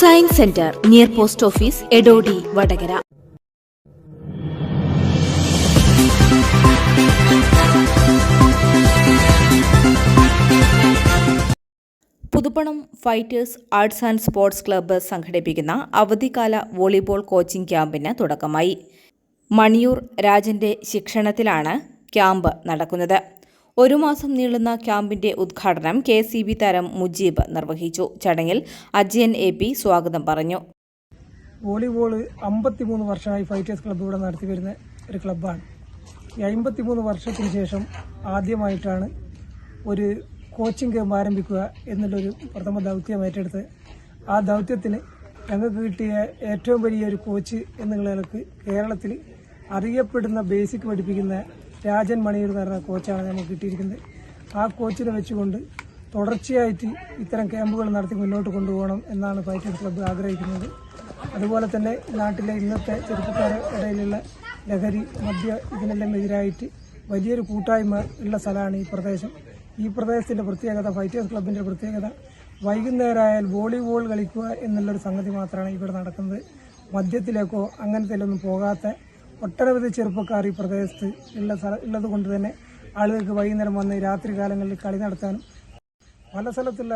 Science centre near post office Edodi Vadakara Puthuppanam fighters arts and sports club സംഘടിപ്പിക്കുന്ന അവധിക്കാല volleyball coaching ക്യാമ്പിന് തുടക്കമായി. മണിയൂർ രാജന്റെ ശിക്ഷണത്തിലാണ് ക്യാമ്പ് നടക്കുന്നത്. ഒരു മാസം നീളുന്ന ക്യാമ്പിന്റെ ഉദ്ഘാടനം കെ സി ബി താരം മുജീബ് നിർവഹിച്ചു. ചടങ്ങിൽ അജയൻ എ പി സ്വാഗതം പറഞ്ഞു. വോളിബോൾ അമ്പത്തിമൂന്ന് വർഷമായി ഫൈറ്റേഴ്സ് ക്ലബ്ബ് ഇവിടെ നടത്തി വരുന്ന ഒരു ക്ലബ്ബാണ്. ഈ അമ്പത്തിമൂന്ന് വർഷത്തിന് ശേഷം ആദ്യമായിട്ടാണ് ഒരു കോച്ചിങ് ക്യാമ്പ് ആരംഭിക്കുക എന്നുള്ളൊരു പ്രഥമ ദൗത്യം ഏറ്റെടുത്ത് ആ ദൗത്യത്തിന് ഞങ്ങൾക്ക് കിട്ടിയ ഏറ്റവും വലിയ ഒരു കോച്ച് എന്നുള്ള കേരളത്തിൽ അറിയപ്പെടുന്ന ബേസിക് പഠിപ്പിക്കുന്ന രാജൻ മണിയൂർ എന്ന് പറഞ്ഞ കോച്ചാണ് നമുക്ക് കിട്ടിയിരിക്കുന്നത്. ആ കോച്ചിനെ വെച്ചുകൊണ്ട് തുടർച്ചയായിട്ട് ഇത്തരം ക്യാമ്പുകൾ നടത്തി മുന്നോട്ട് കൊണ്ടുപോകണം എന്നാണ് ഫൈറ്റേഴ്സ് ക്ലബ്ബ് ആഗ്രഹിക്കുന്നത്. അതുപോലെ തന്നെ നാട്ടിലെ ഇന്നത്തെ ചെറുപ്പക്കാരുടെ ഇടയിലുള്ള ലഹരി മദ്യ ഇതിനെല്ലാം എതിരായിട്ട് വലിയൊരു കൂട്ടായ്മ ഉള്ള സ്ഥലമാണ് ഈ പ്രദേശം. ഈ പ്രദേശത്തിന്റെ പ്രത്യേകത ഫൈറ്റേഴ്സ് ക്ലബിന്റെ പ്രത്യേകത വൈകുന്നേരമായാൽ വോളിബോൾ കളിക്കുക എന്നുള്ളൊരു സംഗതി മാത്രമാണ് ഇവിടെ നടക്കുന്നത്. മദ്യത്തിലേക്കോ അങ്ങനത്തെ പോകാത്ത ഒട്ടനവധി ചെറുപ്പക്കാർ ഈ പ്രദേശത്ത് ഉള്ള സ്ഥല ഉള്ളത് കൊണ്ട് തന്നെ ആളുകൾക്ക് വൈകുന്നേരം വന്ന് രാത്രി കാലങ്ങളിൽ കളി നടത്താനും പല സ്ഥലത്തുള്ള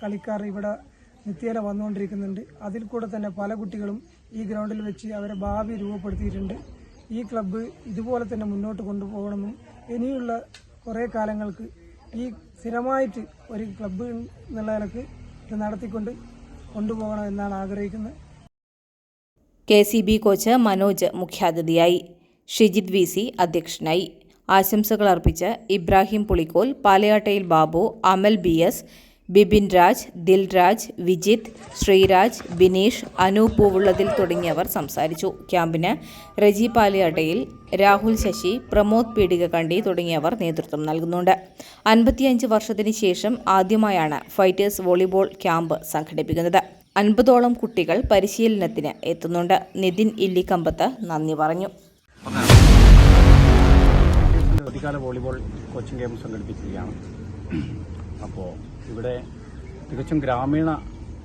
കളിക്കാർ ഇവിടെ നിത്യേന വന്നുകൊണ്ടിരിക്കുന്നുണ്ട്. അതിൽ കൂടെ തന്നെ പല കുട്ടികളും ഈ ഗ്രൗണ്ടിൽ വെച്ച് അവരെ ഭാവി രൂപപ്പെടുത്തിയിട്ടുണ്ട്. ഈ ക്ലബ്ബ് ഇതുപോലെ തന്നെ മുന്നോട്ട് കൊണ്ടുപോകണമെന്നും ഇനിയുള്ള കുറേ കാലങ്ങൾക്ക് ഈ സ്ഥിരമായിട്ട് ഒരു ക്ലബ്ബ് എന്നുള്ള നിലയ്ക്ക് ഇത് നടത്തിക്കൊണ്ട് കൊണ്ടുപോകണം എന്നാണ് ആഗ്രഹിക്കുന്നത്. K C B coach Manoj മുഖ്യാതിഥിയായി. ഷിജിത് വി സി അധ്യക്ഷനായി. ആശംസകൾ അർപ്പിച്ച് ഇബ്രാഹിം പുളിക്കോൽ പാലയാട്ടയിൽ ബാബു അമൽ ബി എസ് ബിബിൻ രാജ് ദിൽരാജ് വിജിത് ശ്രീരാജ് ബിനീഷ് അനു പൂവുള്ളതിൽ തുടങ്ങിയവർ സംസാരിച്ചു. ക്യാമ്പിന് റജി പാലയാട്ടയിൽ രാഹുൽ ശശി പ്രമോദ് പീടികകണ്ടി തുടങ്ങിയവർ നേതൃത്വം നൽകുന്നുണ്ട്. അൻപത്തിയഞ്ച് വർഷത്തിന് ശേഷം ആദ്യമായാണ് ഫൈറ്റേഴ്സ് വോളിബോൾ ക്യാമ്പ് സംഘടിപ്പിക്കുന്നത്. അൻപതോളം കുട്ടികൾ പരിശീലനത്തിന് എത്തുന്നുണ്ട്. നിതിൻ ഇല്ലിക്കമ്പത്ത് നന്ദി പറഞ്ഞു. അവധിക്കാല വോളിബോൾ കോച്ചിങ് ക്യാമ്പ് സംഘടിപ്പിക്കുകയാണ് അപ്പോൾ ഇവിടെ തികച്ചും ഗ്രാമീണ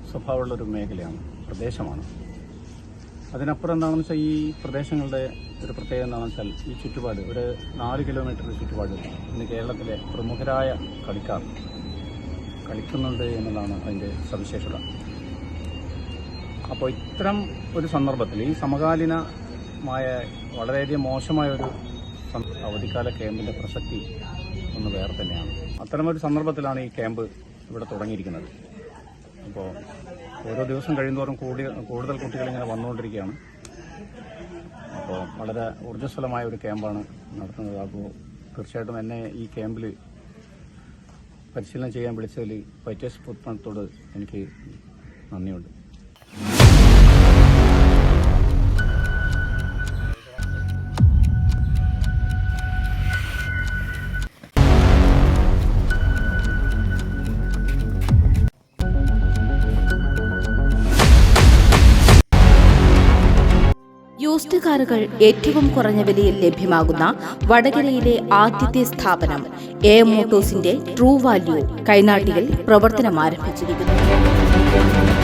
സ്വഭാവമുള്ള ഒരു മേഖലയാണ് പ്രദേശമാണ്. അതിനപ്പുറം എന്താണെന്ന് വെച്ചാൽ ഈ പ്രദേശങ്ങളുടെ ഒരു പ്രത്യേകത എന്താണെന്ന് വെച്ചാൽ ഈ ചുറ്റുപാട് ഒരു നാല് കിലോമീറ്റർ ചുറ്റുപാട് ഇന്ന് കേരളത്തിലെ പ്രമുഖരായ കളിക്കാർ കളിക്കുന്നുണ്ട് എന്നതാണ് അതിന്റെ സവിശേഷത. അപ്പോൾ ഇത്തരം ഒരു സന്ദർഭത്തിൽ ഈ സമകാലീനമായ വളരെയധികം മോശമായ ഒരു അവധിക്കാല ക്യാമ്പിന്റെ പ്രസക്തി ഒന്ന് വേറെ തന്നെയാണ്. അത്തരമൊരു സന്ദർഭത്തിലാണ് ഈ ക്യാമ്പ് ഇവിടെ തുടങ്ങിയിരിക്കുന്നത്. അപ്പോൾ ഓരോ ദിവസം കഴിയുന്തോറും കൂടി കൂടുതൽ കുട്ടികൾ ഇങ്ങനെ വന്നുകൊണ്ടിരിക്കുകയാണ്. അപ്പോൾ വളരെ ഊർജസ്വലമായ ഒരു ക്യാമ്പാണ് നടത്തുന്നത്. അപ്പോൾ തീർച്ചയായിട്ടും എന്നെ ഈ ക്യാമ്പിൽ പരിശീലനം ചെയ്യാൻ വിളിച്ചതിൽ പൈറ്റേഴ്സ് പുത്പണത്തോട് എനിക്ക് നന്ദിയുണ്ട്. യൂസ്ഡ് കാറുകൾ ഏറ്റവും കുറഞ്ഞ വിലയിൽ ലഭ്യമാകുന്ന വടകരയിലെ ആദ്യത്തെ സ്ഥാപനം എ മോട്ടോസിന്റെ ട്രൂ വാല്യൂ കൈനാട്ടിയിൽ പ്രവർത്തനം ആരംഭിച്ചിരിക്കുന്നു